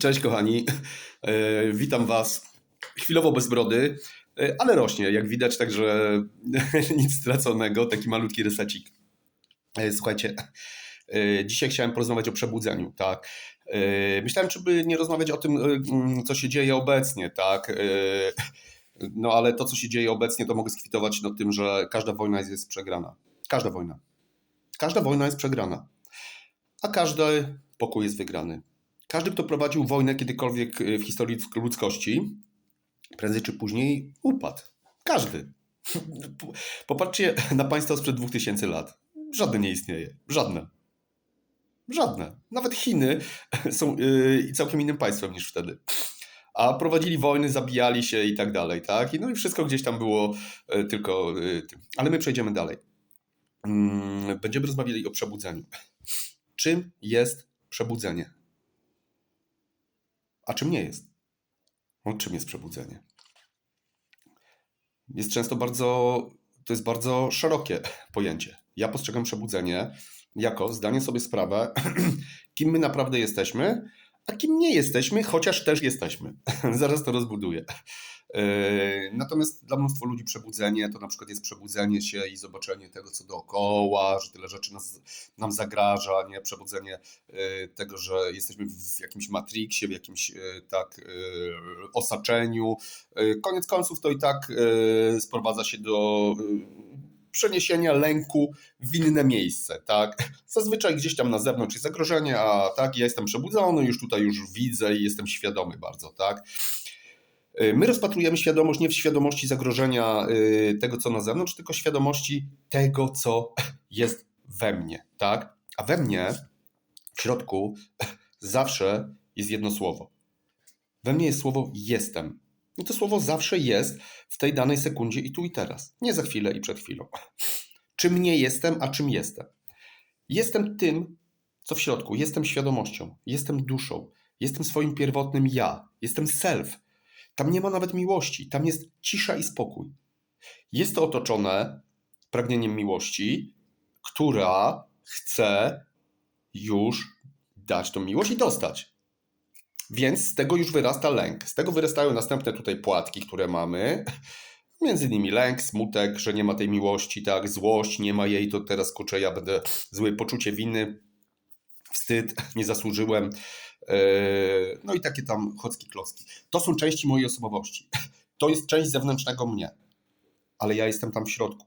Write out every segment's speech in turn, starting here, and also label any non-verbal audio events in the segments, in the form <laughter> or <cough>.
Cześć kochani, E, witam Was. Chwilowo bez brody, e, ale rośnie, jak widać, także <laughs> nic straconego, taki malutki resecik. E, Słuchajcie, dzisiaj chciałem porozmawiać o przebudzeniu, tak. Myślałem, czy by nie rozmawiać o tym, mm, co się dzieje obecnie, tak. No ale to, co się dzieje obecnie, to mogę skwitować no, tym, że każda wojna jest przegrana. Każda wojna. Każda wojna jest przegrana, a każdy pokój jest wygrany. Każdy, kto prowadził wojnę kiedykolwiek w historii ludzkości, prędzej czy później upadł. Każdy. <laughs> Popatrzcie na państwa sprzed 2000 lat. Żadne nie istnieje. Żadne. Żadne. Nawet Chiny <laughs> są yy, całkiem innym państwem niż wtedy. A prowadzili wojny, zabijali się i tak dalej, tak? I no i wszystko gdzieś tam było yy, tylko yy. Ale my przejdziemy dalej. Mm, Będziemy rozmawiali o przebudzeniu. Czym jest przebudzenie? A czym nie jest? O czym jest przebudzenie? Jest często bardzo, to jest bardzo szerokie <laughs> pojęcie. Ja postrzegam przebudzenie jako zdanie sobie sprawę, <clears throat> kim my naprawdę jesteśmy, a kim nie jesteśmy, chociaż też jesteśmy. <laughs> Zaraz to rozbuduję. Yy, Natomiast dla mnóstwo ludzi przebudzenie to na przykład jest przebudzenie się i zobaczenie tego, co dookoła, że tyle rzeczy nas, nam zagraża, nie? Przebudzenie yy, tego, że jesteśmy w jakimś matriksie, w jakimś yy, tak osaczeniu. Koniec końców to i tak sprowadza się do przeniesienia lęku w inne miejsce, tak? Zazwyczaj gdzieś tam na zewnątrz jest zagrożenie, a tak, ja jestem przebudzony, już tutaj już widzę i jestem świadomy bardzo, tak? Y, My rozpatrujemy świadomość nie w świadomości zagrożenia y, tego, co na zewnątrz, tylko świadomości tego, co jest we mnie, tak? A we mnie, w środku, zawsze jest jedno słowo. We mnie jest słowo jestem. I to słowo zawsze jest w tej danej sekundzie i tu i teraz. Nie za chwilę i przed chwilą. Czym nie jestem, a czym jestem? Jestem tym, co w środku. Jestem świadomością, jestem duszą, jestem swoim pierwotnym ja, jestem self. Tam nie ma nawet miłości, tam jest cisza i spokój. Jest to otoczone pragnieniem miłości, która chce już dać tą miłość i dostać. Więc z tego już wyrasta lęk. Z tego wyrastają następne tutaj płatki, które mamy. Między innymi lęk, smutek, że nie ma tej miłości, tak, złość, nie ma jej, to teraz kurczę, ja będę zły, poczucie winy, wstyd, <laughs> nie zasłużyłem. Yy, No i takie tam chocki klocki. To są części mojej osobowości. <laughs> To jest część zewnętrznego mnie, ale ja jestem tam w środku.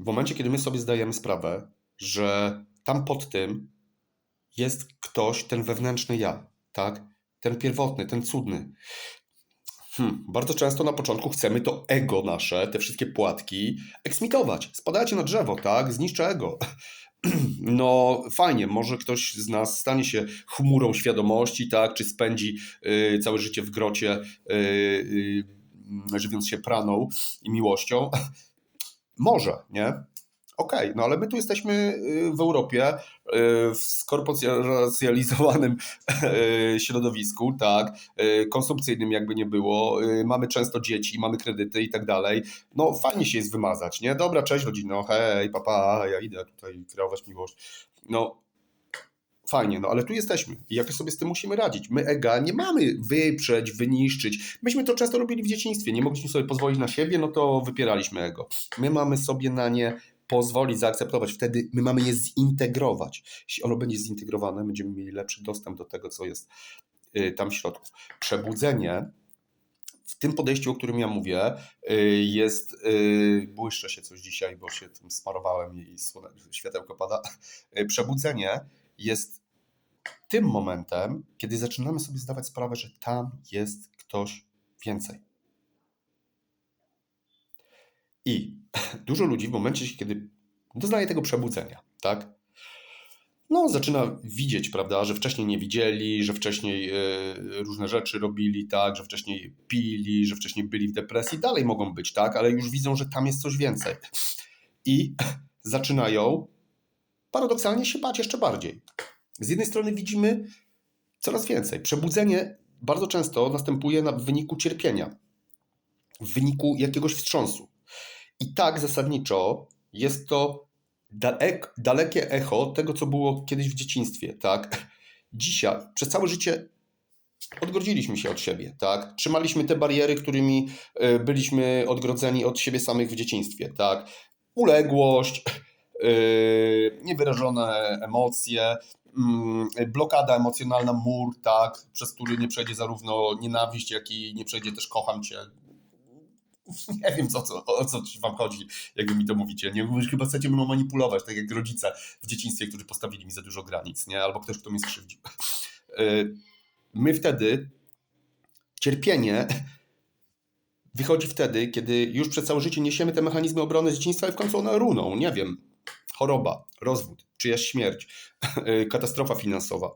W momencie, kiedy my sobie zdajemy sprawę, że tam pod tym jest ktoś, ten wewnętrzny ja, tak? Ten pierwotny, ten cudny. Hmm, bardzo często na początku chcemy to ego nasze, te wszystkie płatki, eksmitować. Spadajcie na drzewo, tak? Zniszczę ego. <clears throat> No fajnie, może ktoś z nas stanie się chmurą świadomości, tak? Czy spędzi y, całe życie w grocie, y, y, żywiąc się praną i miłością. <clears throat> Może, nie? Okej, no ale my tu jesteśmy y, w Europie, y, w skorporacjalizowanym <laughs> y, środowisku, tak, konsumpcyjnym jakby nie było, mamy często dzieci, mamy kredyty i tak dalej. No fajnie się jest wymazać, nie? Dobra, cześć rodzino, hej, papa, ja idę tutaj kreować miłość. No fajnie, no ale tu jesteśmy i jakoś sobie z tym musimy radzić. My ega nie mamy wyprzeć, wyniszczyć. Myśmy to często robili w dzieciństwie, nie mogliśmy sobie pozwolić na siebie, no to wypieraliśmy ego. My mamy sobie na nie pozwolić, zaakceptować. Wtedy my mamy je zintegrować. Jeśli ono będzie zintegrowane, będziemy mieli lepszy dostęp do tego, co jest y, tam w środku. Przebudzenie w tym podejściu, o którym ja mówię, y, jest, y, błyszczę się coś dzisiaj, bo się tym smarowałem i słone- światełko pada. Przebudzenie jest tym momentem, kiedy zaczynamy sobie zdawać sprawę, że tam jest ktoś więcej. I dużo ludzi w momencie, kiedy doznaje tego przebudzenia, tak? No, zaczyna widzieć, prawda, że wcześniej nie widzieli, że wcześniej e, różne rzeczy robili, tak, że wcześniej pili, że wcześniej byli w depresji, dalej mogą być, tak, ale już widzą, że tam jest coś więcej. I zaczynają paradoksalnie się bać jeszcze bardziej. Z jednej strony widzimy coraz więcej. Przebudzenie bardzo często następuje na, w wyniku cierpienia, w wyniku jakiegoś wstrząsu. I tak zasadniczo jest to dalek, dalekie echo tego, co było kiedyś w dzieciństwie, tak? Dzisiaj, przez całe życie odgrodziliśmy się od siebie, tak? Trzymaliśmy te bariery, którymi y, byliśmy odgrodzeni od siebie samych w dzieciństwie, tak? Uległość, yy, niewyrażone emocje, yy, blokada emocjonalna, mur, tak? Przez który nie przejdzie zarówno nienawiść, jak i nie przejdzie też kocham cię. <laughs> Nie wiem, co, co, o co wam chodzi, jak wy mi to mówicie. Nie, chyba chcecie mną manipulować, tak jak rodzice w dzieciństwie, którzy postawili mi za dużo granic, nie? Albo ktoś, kto mnie skrzywdził. Yy, <laughs> my wtedy cierpienie wychodzi wtedy, kiedy już przez całe życie niesiemy te mechanizmy obrony z dzieciństwa i w końcu one runą. Nie wiem, choroba, rozwód, czyjaś śmierć, <laughs> katastrofa finansowa,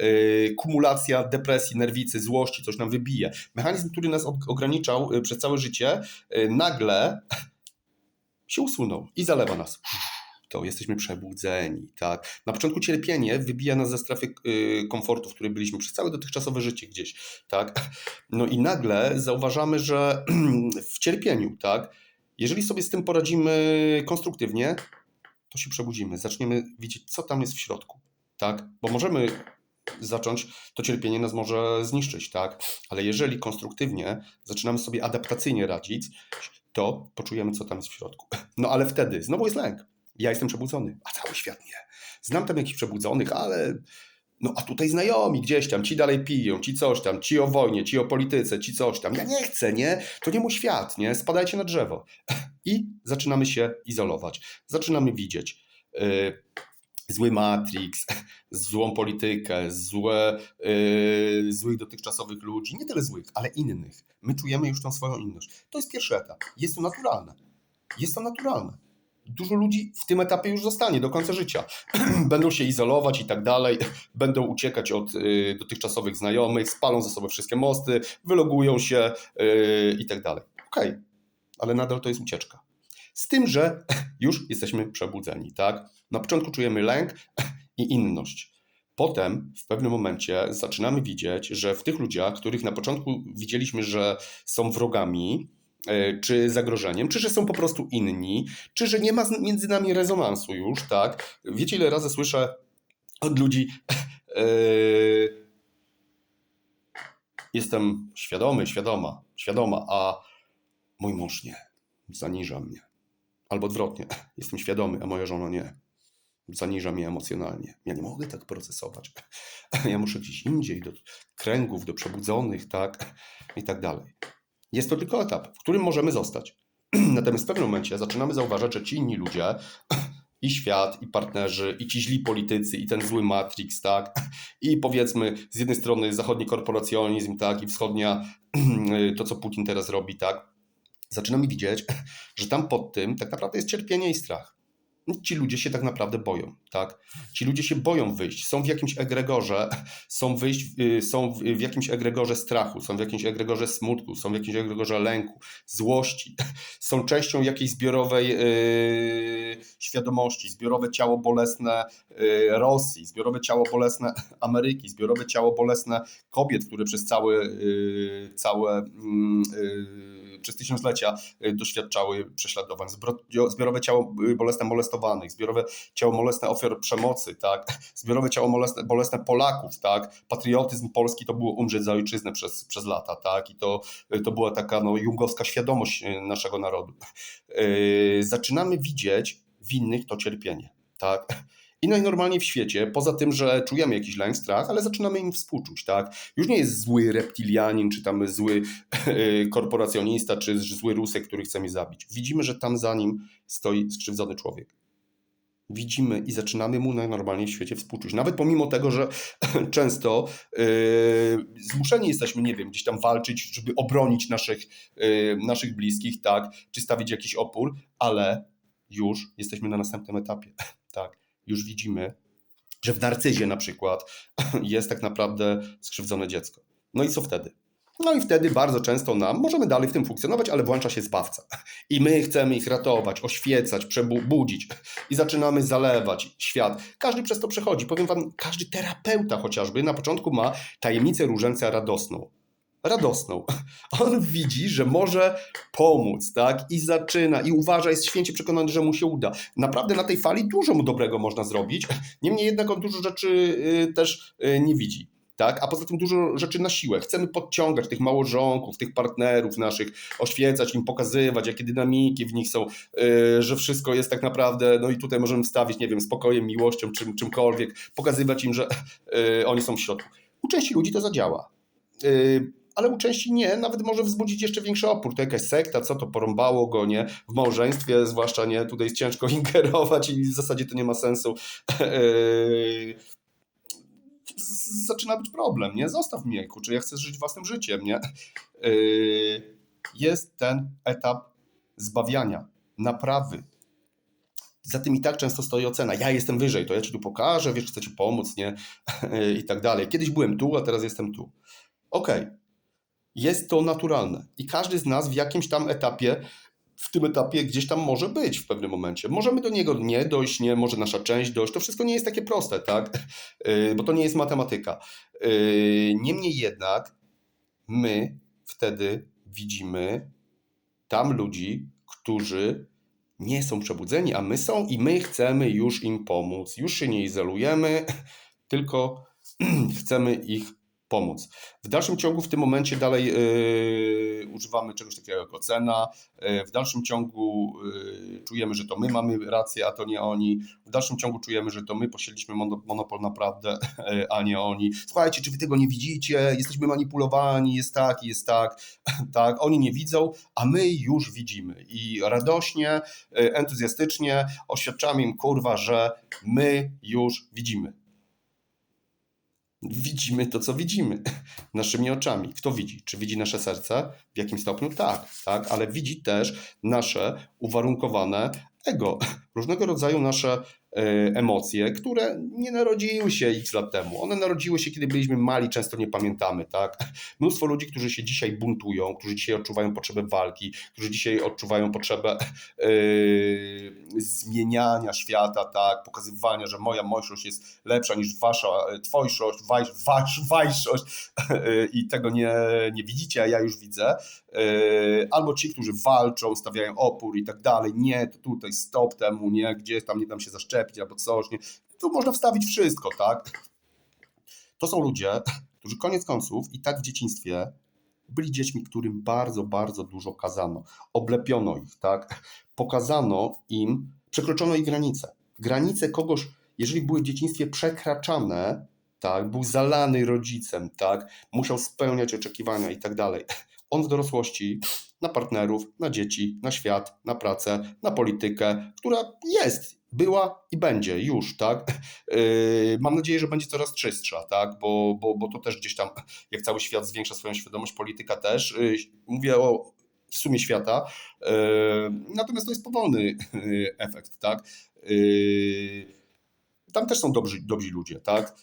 <laughs> kumulacja depresji, nerwicy, złości, coś nam wybije. Mechanizm, który nas ograniczał y, przez całe życie, y, nagle <sniffs> się usunął i zalewa nas to jesteśmy przebudzeni, tak. Na początku cierpienie wybija nas ze strefy y, komfortu, w której byliśmy przez całe dotychczasowe życie gdzieś, tak. <sniffs> No i nagle zauważamy, że <clears throat> w cierpieniu, tak, jeżeli sobie z tym poradzimy konstruktywnie, to się przebudzimy, zaczniemy widzieć, co tam jest w środku, tak, bo możemy zacząć, to cierpienie nas może zniszczyć, tak, ale jeżeli konstruktywnie zaczynamy sobie adaptacyjnie radzić, to poczujemy, co tam jest w środku. No ale wtedy znowu jest lęk ja jestem przebudzony, a cały świat nie. Znam tam jakichś przebudzonych, ale no a tutaj znajomi gdzieś tam, ci dalej piją, ci coś tam, ci o wojnie, ci o polityce, ci coś tam. Ja nie chcę, nie? To nie mój świat, nie? Spadajcie na drzewo. <laughs> I zaczynamy się izolować. Zaczynamy widzieć yy, zły Matrix, <laughs> złą politykę, złe, yy, złych dotychczasowych ludzi. Nie tyle złych, ale innych. My czujemy już tą swoją inność. To jest pierwszy etap. Jest to naturalne. Jest to naturalne dużo ludzi w tym etapie już zostanie do końca życia. <clears throat> Będą się izolować i tak dalej, <clears throat> będą uciekać od y, dotychczasowych znajomych, spalą ze sobą wszystkie mosty, wylogują się y, i tak dalej. Okej, ale nadal to jest ucieczka. Z tym, że <clears throat> już jesteśmy przebudzeni, tak? Na początku czujemy lęk i inność. Potem w pewnym momencie zaczynamy widzieć, że w tych ludziach, których na początku widzieliśmy, że są wrogami, czy zagrożeniem, czy że są po prostu inni, czy że nie ma między nami rezonansu już, tak? Wiecie, ile razy słyszę od ludzi, yy, <laughs> jestem świadomy, świadoma, świadoma, a mój mąż nie, zaniża mnie. Albo odwrotnie, <laughs> jestem świadomy, a moja żona nie. Zaniża mnie emocjonalnie. Ja nie mogę tak procesować. <laughs> Ja muszę gdzieś indziej, do kręgów, do przebudzonych, tak? I tak dalej. Jest to tylko etap, w którym możemy zostać. <clears throat> Natomiast w pewnym momencie zaczynamy zauważać, że ci inni ludzie, <clears throat> i świat, i partnerzy, i ci źli politycy, i ten zły Matrix, tak, <clears throat> i powiedzmy z jednej strony zachodni korporacjonizm, tak, i wschodnia, to co Putin teraz robi, tak, zaczynamy widzieć, że tam pod tym tak naprawdę jest cierpienie i strach ci ludzie się tak naprawdę boją, tak? Ci ludzie się boją wyjść, są w jakimś egregorze, <laughs> są, wyjść, y, są w jakimś egregorze strachu, są w jakimś egregorze smutku, są w jakimś egregorze lęku, złości, <laughs> są częścią jakiejś zbiorowej yy, świadomości, zbiorowe ciało bolesne yy, Rosji, zbiorowe ciało bolesne <laughs> Ameryki, zbiorowe ciało bolesne kobiet, które przez całe, yy, całe mm, y, przez tysiąclecia y, doświadczały prześladowań, zbiorowe ciało bolesne molestowane molestowanych, zbiorowe ciało molesne ofiar przemocy, tak, <laughs> zbiorowe ciało molesne, bolesne Polaków, tak, patriotyzm polski to było umrzeć za ojczyznę przez, przez lata, tak, i to, to była taka no, jungowska świadomość e, naszego narodu. Zaczynamy widzieć w innych to cierpienie, tak, i najnormalniej w świecie, poza tym, że czujemy jakiś lęk, strach, ale zaczynamy im współczuć, tak? Już nie jest zły reptilianin, czy tam zły <laughs> korporacjonista, czy zły Rusek, który chce mnie zabić. Widzimy, że tam za nim stoi skrzywdzony człowiek widzimy i zaczynamy mu najnormalniej w świecie współczuć. Nawet pomimo tego, że <laughs> często yy, zmuszeni jesteśmy, nie wiem, gdzieś tam walczyć, żeby obronić naszych, yy, naszych bliskich, tak, czy stawić jakiś opór, ale już jesteśmy na następnym etapie, <laughs> tak, już widzimy, że w narcyzie na przykład <laughs> jest tak naprawdę skrzywdzone dziecko. No i co wtedy? No i wtedy bardzo często nam, możemy dalej w tym funkcjonować, ale włącza się zbawca. I my chcemy ich ratować, oświecać, przebudzić. I zaczynamy zalewać świat. Każdy przez to przechodzi. Powiem wam, każdy terapeuta chociażby na początku ma tajemnicę różańca radosną. Radosną. <laughs> On widzi, że może pomóc, tak? I zaczyna, i uważa, jest święcie przekonany, że mu się uda. Naprawdę na tej fali dużo mu dobrego można zrobić. Niemniej jednak on dużo rzeczy y, też y, nie widzi. Tak? A poza tym dużo rzeczy na siłę. Chcemy podciągać tych małżonków, tych partnerów naszych, oświecać im, pokazywać, jakie dynamiki w nich są, yy, że wszystko jest tak naprawdę, no i tutaj możemy wstawić, nie wiem, spokojem, miłością, czym, czymkolwiek, pokazywać im, że yy, oni są w środku. U części ludzi to zadziała. Yy, ale u części nie, nawet może wzbudzić jeszcze większy opór. To jakaś sekta, co to porąbało go, nie? W małżeństwie, zwłaszcza nie, tutaj jest ciężko <laughs> ingerować i w zasadzie to nie ma sensu. <laughs> Zaczyna być problem, nie? Zostaw mnie, kurczę, ja chcę żyć własnym życiem, nie? Jest ten etap zbawiania, naprawy. Za tym i tak często stoi ocena. Ja jestem wyżej, to ja ci tu pokażę, wiesz, chcę ci pomóc, nie? <laughs> I tak dalej. Kiedyś byłem tu, a teraz jestem tu. Okej. Okay. Jest to naturalne. I każdy z nas w jakimś tam etapie w tym etapie gdzieś tam może być w pewnym momencie. Możemy do niego nie dojść, nie, może nasza część dojść. To wszystko nie jest takie proste, tak? Yy, bo to nie jest matematyka. Yy, niemniej jednak my wtedy widzimy tam ludzi, którzy nie są przebudzeni, a my są i my chcemy już im pomóc. Już się nie izolujemy, tylko <clears throat> chcemy ich pomóc. W dalszym ciągu w tym momencie dalej yy, używamy czegoś takiego jak ocena. Yy, w dalszym ciągu yy, czujemy, że to my mamy rację, a to nie oni. W dalszym ciągu czujemy, że to my posiedliśmy monopol naprawdę, a nie oni. Słuchajcie, czy wy tego nie widzicie? Jesteśmy manipulowani, jest tak, jest tak. <laughs> tak, oni nie widzą, a my już widzimy. I radośnie, entuzjastycznie oświadczamy im, kurwa, że my już widzimy widzimy to, co widzimy <laughs> naszymi oczami. Kto widzi? Czy widzi nasze serce? W jakim stopniu? Tak, tak, ale widzi też nasze uwarunkowane ego, <laughs> różnego rodzaju nasze emocje, które nie narodziły się x lat temu. One narodziły się, kiedy byliśmy mali, często nie pamiętamy. Tak? <laughs> Mnóstwo ludzi, którzy się dzisiaj buntują, którzy dzisiaj odczuwają potrzebę walki, którzy dzisiaj odczuwają potrzebę yy, zmieniania świata, tak? pokazywania, że moja mojszość jest lepsza niż wasza twojszość, wajsz, wasz, <laughs> wajszość i tego nie, nie widzicie, a ja już widzę. Yy, albo ci, którzy walczą, stawiają opór i tak dalej. Nie, to tutaj stop temu, nie, gdzie tam nie dam się zaszczepić przyczepić albo coś. Nie? Tu można wstawić wszystko, tak? To są ludzie, którzy koniec końców i tak w dzieciństwie byli dziećmi, którym bardzo, bardzo dużo kazano. Oblepiono ich, tak? Pokazano im, przekroczono ich granice. Granice kogoś, jeżeli były w dzieciństwie przekraczane, tak, był zalany rodzicem, tak, musiał spełniać oczekiwania i tak dalej. On w dorosłości na partnerów, na dzieci, na świat, na pracę, na politykę, która jest była i będzie już, tak? <laughs> Yy, mam nadzieję, że będzie coraz czystsza, tak? Bo, bo, bo to też gdzieś tam, <laughs> jak cały świat zwiększa swoją świadomość, polityka też. Yy, mówię o w sumie świata, yy, natomiast to jest powolny <laughs> efekt, tak? Tam też są dobrzy, dobrzy ludzie, tak?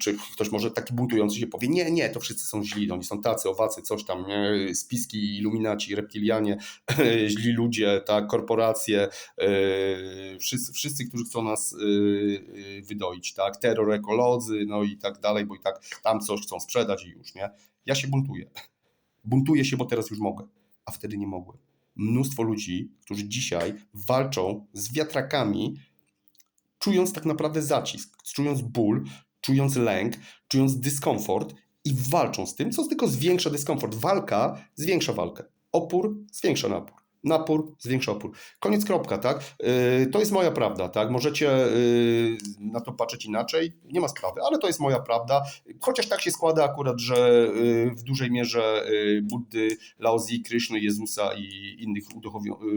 Czy ktoś może taki buntujący się powie, nie, nie, to wszyscy są źli, oni są tacy, owacy, coś tam, nie? spiski, iluminaci, reptilianie, <laughs> źli ludzie, tak, korporacje, yy, wszyscy, wszyscy, którzy chcą nas yy, wydoić, tak, terror ekolodzy, no i tak dalej, bo i tak tam coś chcą sprzedać i już, nie? Ja się buntuję. Buntuję się, bo teraz już mogę, a wtedy nie mogłem. Mnóstwo ludzi, którzy dzisiaj walczą z wiatrakami, czując tak naprawdę zacisk, czując ból, czując lęk, czując dyskomfort i walczą z tym, co tylko zwiększa dyskomfort. Walka zwiększa walkę. Opór zwiększa napór. Napór zwiększa opór. Koniec kropka, tak? Yy, to jest moja prawda, tak? Możecie yy, na to patrzeć inaczej, nie ma sprawy, ale to jest moja prawda. Chociaż tak się składa akurat, że yy, w dużej mierze Buddy, Laozi, Kryszny, Jezusa i innych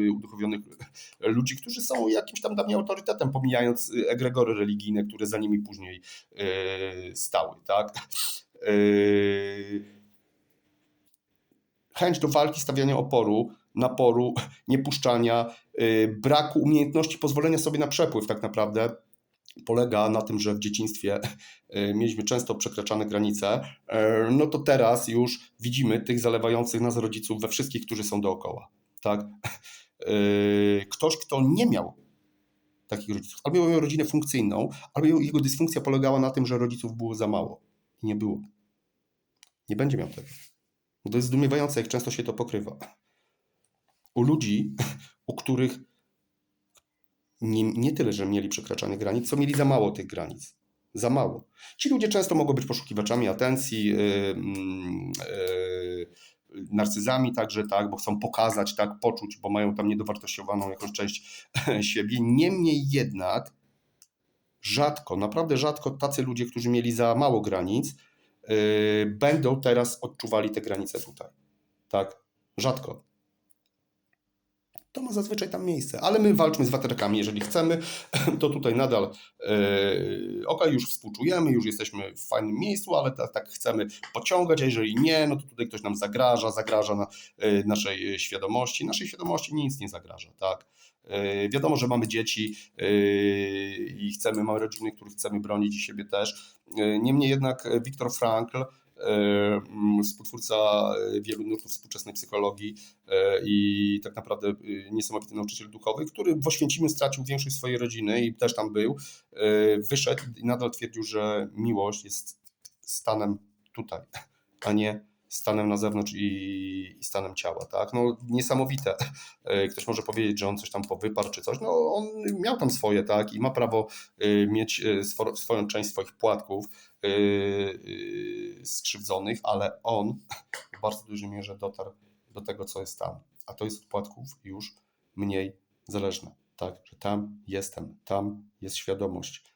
uduchowionych ludzi, którzy są jakimś tam dla autorytetem, pomijając egregory religijne, które za nimi później stały, tak? Chęć do walki, stawiania oporu naporu, niepuszczania, y, braku umiejętności pozwolenia sobie na przepływ tak naprawdę polega na tym, że w dzieciństwie y, mieliśmy często przekraczane granice, y, no to teraz już widzimy tych zalewających nas rodziców we wszystkich, którzy są dookoła. Tak? Ktoś, kto nie miał takich rodziców, albo miał rodzinę funkcyjną, albo jego dysfunkcja polegała na tym, że rodziców było za mało i nie było. Nie będzie miał tego. To jest zdumiewające, jak często się to pokrywa. U ludzi, u których nie, nie tyle, że mieli przekraczanie granic, co mieli za mało tych granic. Za mało. Ci ludzie często mogą być poszukiwaczami atencji, yy, yy, narcyzami także, tak, bo chcą pokazać, tak, poczuć, bo mają tam niedowartościowaną jakąś część <laughs> siebie. Niemniej jednak rzadko, naprawdę rzadko tacy ludzie, którzy mieli za mało granic, yy, będą teraz odczuwali te granice tutaj. Tak? Rzadko. To ma zazwyczaj tam miejsce, ale my walczmy z waterkami, jeżeli chcemy, <laughs> to tutaj nadal yy, ok, już współczujemy, już jesteśmy w fajnym miejscu, ale tak, tak chcemy pociągać, a jeżeli nie, no to tutaj ktoś nam zagraża, zagraża na, yy, naszej świadomości. Naszej świadomości nic nie zagraża, tak? Yy, wiadomo, że mamy dzieci yy, i chcemy, mamy rodziny, których chcemy bronić i siebie też. Niemniej jednak Viktor Frankl, współtwórca wielu nurtów współczesnej psychologii yy, i tak naprawdę yy, niesamowity nauczyciel duchowy, który w Oświęcimiu stracił większość swojej rodziny i też tam był, yy, wyszedł i nadal twierdził, że miłość jest stanem tutaj, a nie stanem na zewnątrz i, i stanem ciała, tak? No niesamowite. Yy, <laughs> Ktoś może powiedzieć, że on coś tam powyparł czy coś, no on miał tam swoje, tak? I ma prawo yy, mieć swo- swoją część swoich płatków skrzywdzonych, ale on w bardzo dużej mierze dotarł do tego, co jest tam. A to jest od płatków już mniej zależne, tak? Że tam jestem, tam jest świadomość.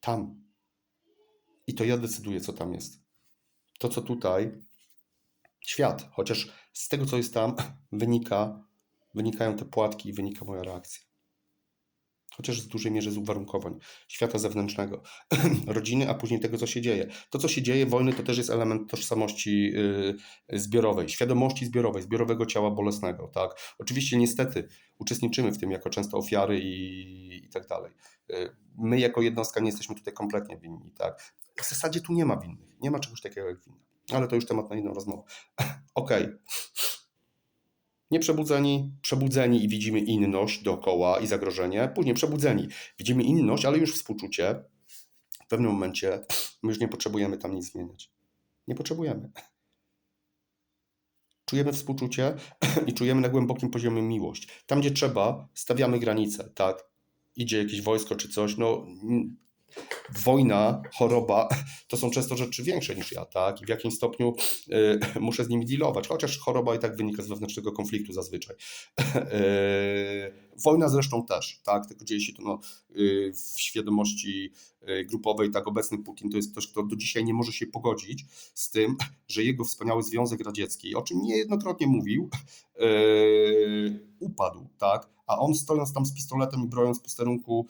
Tam. I to ja decyduję, co tam jest. To, co tutaj, świat, chociaż z tego, co jest tam, <laughs> wynika, wynikają te płatki i wynika moja reakcja. Chociaż w dużej mierze z uwarunkowań świata zewnętrznego, <clears throat> rodziny, a później tego, co się dzieje. To, co się dzieje, wojny, to też jest element tożsamości yy, zbiorowej, świadomości zbiorowej, zbiorowego ciała bolesnego. Tak? Oczywiście, niestety, uczestniczymy w tym jako często ofiary i, i tak dalej. Yy, My, jako jednostka, nie jesteśmy tutaj kompletnie winni. Tak? W zasadzie tu nie ma winnych, nie ma czegoś takiego jak wina. Ale to już temat na inną rozmowę. <laughs> Okej. Nieprzebudzeni, przebudzeni i widzimy inność dookoła i zagrożenie. Później przebudzeni, widzimy inność, ale już współczucie. W pewnym momencie my już nie potrzebujemy tam nic zmieniać. Nie potrzebujemy. Czujemy współczucie <clears throat> i czujemy na głębokim poziomie miłość. Tam, gdzie trzeba, stawiamy granice, tak? Idzie jakieś wojsko czy coś, no wojna, choroba to są często rzeczy większe niż ja, tak? I w jakimś stopniu y, muszę z nimi dealować, chociaż choroba i tak wynika z wewnętrznego konfliktu zazwyczaj. Y, wojna zresztą też, tak? Tylko dzieje się to no, y, w świadomości grupowej, tak? Obecny Putin to jest ktoś, kto do dzisiaj nie może się pogodzić z tym, że jego wspaniały Związek Radziecki, o czym niejednokrotnie mówił, upadł, tak? A on stojąc tam z pistoletem i brojąc posterunku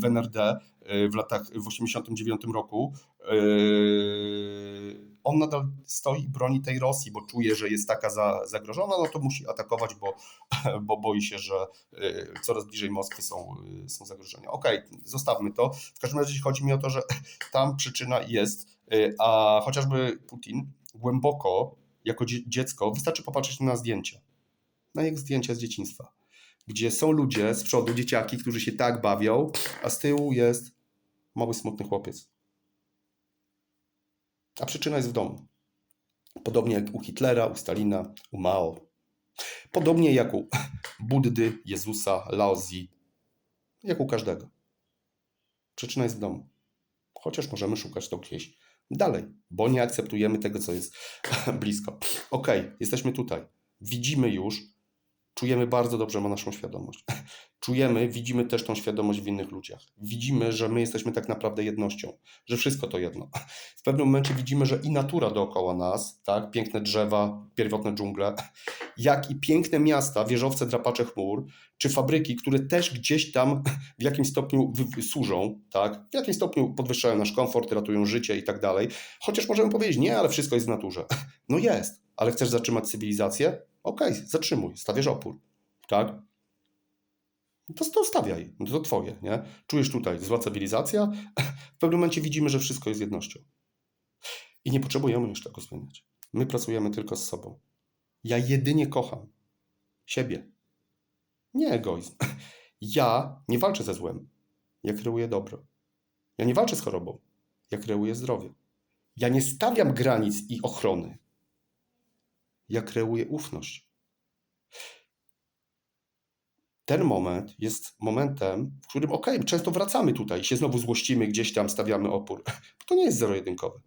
w NRD y, w latach, w 89 roku, y, on nadal stoi i broni tej Rosji, bo czuje, że jest taka za, zagrożona, no to musi atakować, bo, <laughs> bo boi się, że y, coraz bliżej Moskwy są, y, są zagrożenia. Okej, zostawmy to. W każdym razie chodzi mi o to, że <laughs> tam przyczyna jest, y, a chociażby Putin głęboko, jako dzie- dziecko, wystarczy popatrzeć na zdjęcia, na jego zdjęcia z dzieciństwa, gdzie są ludzie z przodu, dzieciaki, którzy się tak bawią, a z tyłu jest mały, smutny chłopiec. A przyczyna jest w domu. Podobnie jak u Hitlera, u Stalina, u Mao. Podobnie jak u Buddy, Jezusa, Laozi, jak u każdego. Przyczyna jest w domu. Chociaż możemy szukać to gdzieś dalej, bo nie akceptujemy tego, co jest <laughs> blisko. Okej, jesteśmy tutaj. Widzimy już, czujemy bardzo dobrze naszą świadomość. <laughs> Czujemy, widzimy też tą świadomość w innych ludziach. Widzimy, że my jesteśmy tak naprawdę jednością, że wszystko to jedno. <laughs> W pewnym momencie widzimy, że i natura dookoła nas, tak, piękne drzewa, pierwotne dżungle, <laughs> jak i piękne miasta, wieżowce, drapacze chmur, czy fabryki, które też gdzieś tam w jakimś stopniu służą, tak, w jakimś stopniu podwyższają nasz komfort, ratują życie i tak dalej. Chociaż możemy powiedzieć, nie, ale wszystko jest w naturze. No jest, ale chcesz zatrzymać cywilizację? Okej, zatrzymuj, stawiasz opór, tak? No to, to stawiaj, no to twoje, nie? Czujesz tutaj zła cywilizacja, <laughs> w pewnym momencie widzimy, że wszystko jest jednością. I nie potrzebujemy już tego zmieniać. My pracujemy tylko z sobą. Ja jedynie kocham siebie. Nie egoizm. <laughs> Ja nie walczę ze złem. Ja kreuję dobro. Ja nie walczę z chorobą. Ja kreuję zdrowie. Ja nie stawiam granic i ochrony. Ja kreuję ufność. Ten moment jest momentem, w którym okej, często wracamy tutaj się znowu złościmy, gdzieś tam stawiamy opór. <laughs> To nie jest zero-jedynkowe.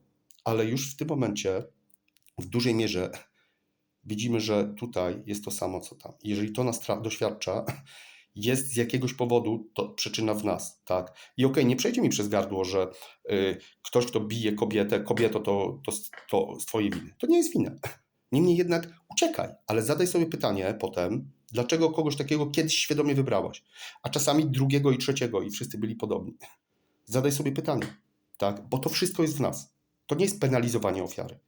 Ale już w tym momencie, w dużej mierze, widzimy, że tutaj jest to samo, co tam. Jeżeli to nas doświadcza, <laughs> jest z jakiegoś powodu to przyczyna w nas, tak? I okej, nie przejdzie mi przez gardło, że y, ktoś, kto bije kobietę, kobieto, to, to, to z twojej winy. To nie jest wina. Niemniej jednak uciekaj, ale zadaj sobie pytanie potem, dlaczego kogoś takiego kiedyś świadomie wybrałaś, a czasami drugiego i trzeciego i wszyscy byli podobni. Zadaj sobie pytanie, tak? Bo to wszystko jest w nas. To nie jest penalizowanie ofiary.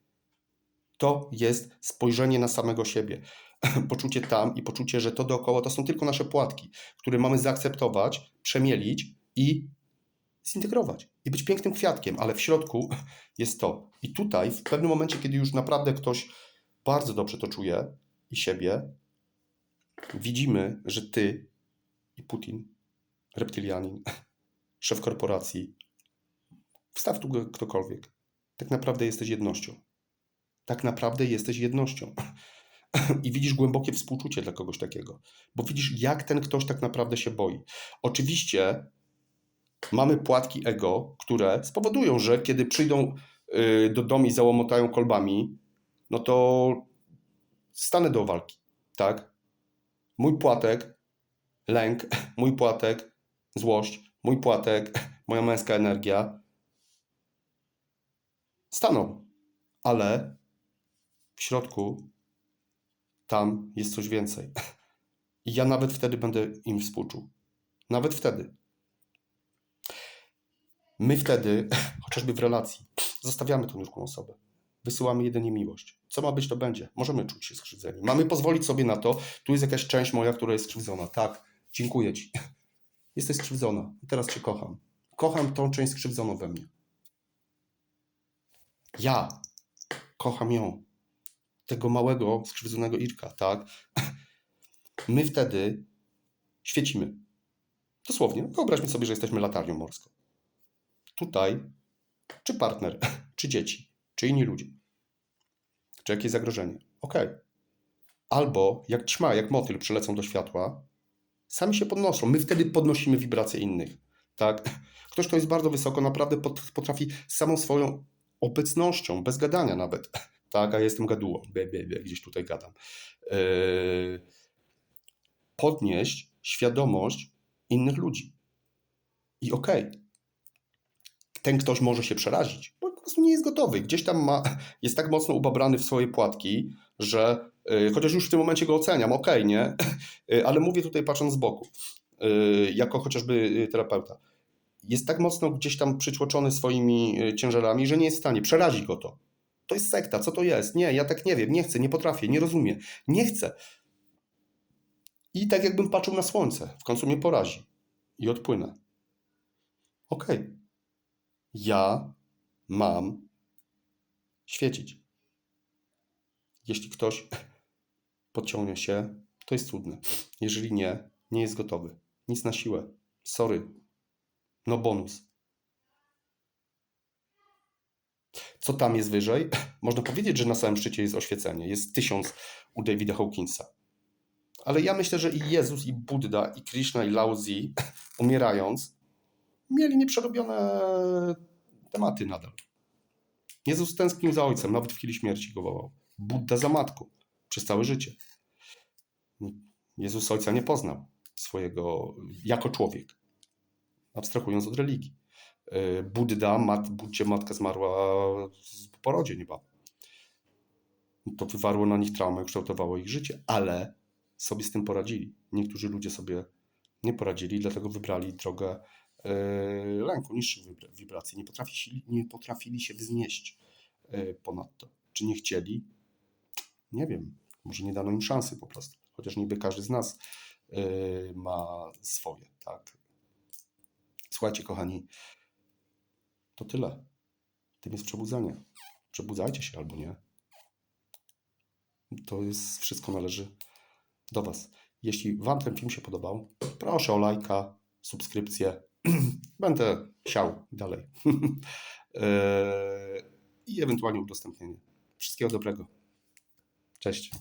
To jest spojrzenie na samego siebie. <laughs> Poczucie tam i poczucie, że to dookoła to są tylko nasze płatki, które mamy zaakceptować, przemielić i zintegrować. I być pięknym kwiatkiem, ale w środku <laughs> jest to. I tutaj, w pewnym momencie, kiedy już naprawdę ktoś bardzo dobrze to czuje i siebie, widzimy, że ty i Putin, reptylianin, <laughs> szef korporacji, wstaw tu ktokolwiek, tak naprawdę jesteś jednością. Tak naprawdę jesteś jednością. <laughs> I widzisz głębokie współczucie dla kogoś takiego, bo widzisz, jak ten ktoś tak naprawdę się boi. Oczywiście mamy płatki ego, które spowodują, że kiedy przyjdą y, do domu i załomotają kolbami, no to stanę do walki, tak? Mój płatek, lęk, <laughs> mój płatek, złość, mój płatek, <laughs> moja męska energia staną, ale w środku tam jest coś więcej. <laughs> I ja nawet wtedy będę im współczuł. Nawet wtedy. My wtedy, chociażby w relacji, zostawiamy tą drugą osobę. Wysyłamy jedynie miłość. Co ma być, to będzie. Możemy czuć się skrzywdzeni. Mamy pozwolić sobie na to. Tu jest jakaś część moja, która jest skrzywdzona. Tak, dziękuję ci. <laughs> Jesteś skrzywdzona. Teraz cię kocham. Kocham tą część skrzywdzoną we mnie. Ja kocham ją. Tego małego, skrzywdzonego Irka, tak? <laughs> My wtedy świecimy. Dosłownie. Wyobraźmy sobie, że jesteśmy latarnią morską. Tutaj czy partner, <laughs> czy dzieci, czy inni ludzie, czy jakieś zagrożenie. Okej. Albo jak ćma, jak motyl przylecą do światła, sami się podnoszą. My wtedy podnosimy wibracje innych. Tak? Ktoś, kto jest bardzo wysoko, naprawdę pot- potrafi samą swoją obecnością, bez gadania nawet, tak, a jestem gadułą, be, be, be, gdzieś tutaj gadam, yy, podnieść świadomość innych ludzi. I okej, ten ktoś może się przerazić, bo po prostu nie jest gotowy. Gdzieś tam ma, <laughs> jest tak mocno ubabrany w swoje płatki, że yy, chociaż już w tym momencie go oceniam, okej, nie? Yy, <laughs> ale mówię tutaj patrząc z boku, yy, jako chociażby terapeuta. Jest tak mocno gdzieś tam przytłoczony swoimi ciężarami, że nie jest w stanie, przerazi go to. To jest sekta, co to jest? Nie, ja tak nie wiem, nie chcę, nie potrafię, nie rozumiem, nie chcę. I tak jakbym patrzył na słońce, w końcu mnie porazi i odpłynę. Okej. Ja mam świecić. Jeśli ktoś podciągnie się, to jest cudne. Jeżeli nie, nie jest gotowy. Nic na siłę. Sorry. No bonus. Co tam jest wyżej? Można powiedzieć, że na samym szczycie jest oświecenie. Jest tysiąc u Davida Hawkinsa. Ale ja myślę, że i Jezus, i Buddha, i Krishna, i Lao umierając, mieli nieprzerobione tematy nadal. Jezus tęsknił za ojcem, nawet w chwili śmierci go wołał. Buddha za matką, przez całe życie. Jezus ojca nie poznał swojego jako człowiek, abstrahując od religii. Yy, Buddha, mat, Buddzie matka zmarła w porodzie niebawem. To wywarło na nich traumę, kształtowało ich życie, ale sobie z tym poradzili. Niektórzy ludzie sobie nie poradzili, dlatego wybrali drogę lęku, niższych wibra- wibracji. Nie potrafili, nie potrafili się wznieść yy, ponad to. Czy nie chcieli? Nie wiem. Może nie dano im szansy po prostu. Chociaż niby każdy z nas yy, ma swoje, tak. Słuchajcie, kochani, to tyle. Tym jest przebudzenie. Przebudzajcie się albo nie. To jest wszystko należy do Was. Jeśli Wam ten film się podobał, proszę o lajka, subskrypcję. <clears throat> Będę chciał dalej. Eee, <laughs> I ewentualnie udostępnienie. Wszystkiego dobrego. Cześć.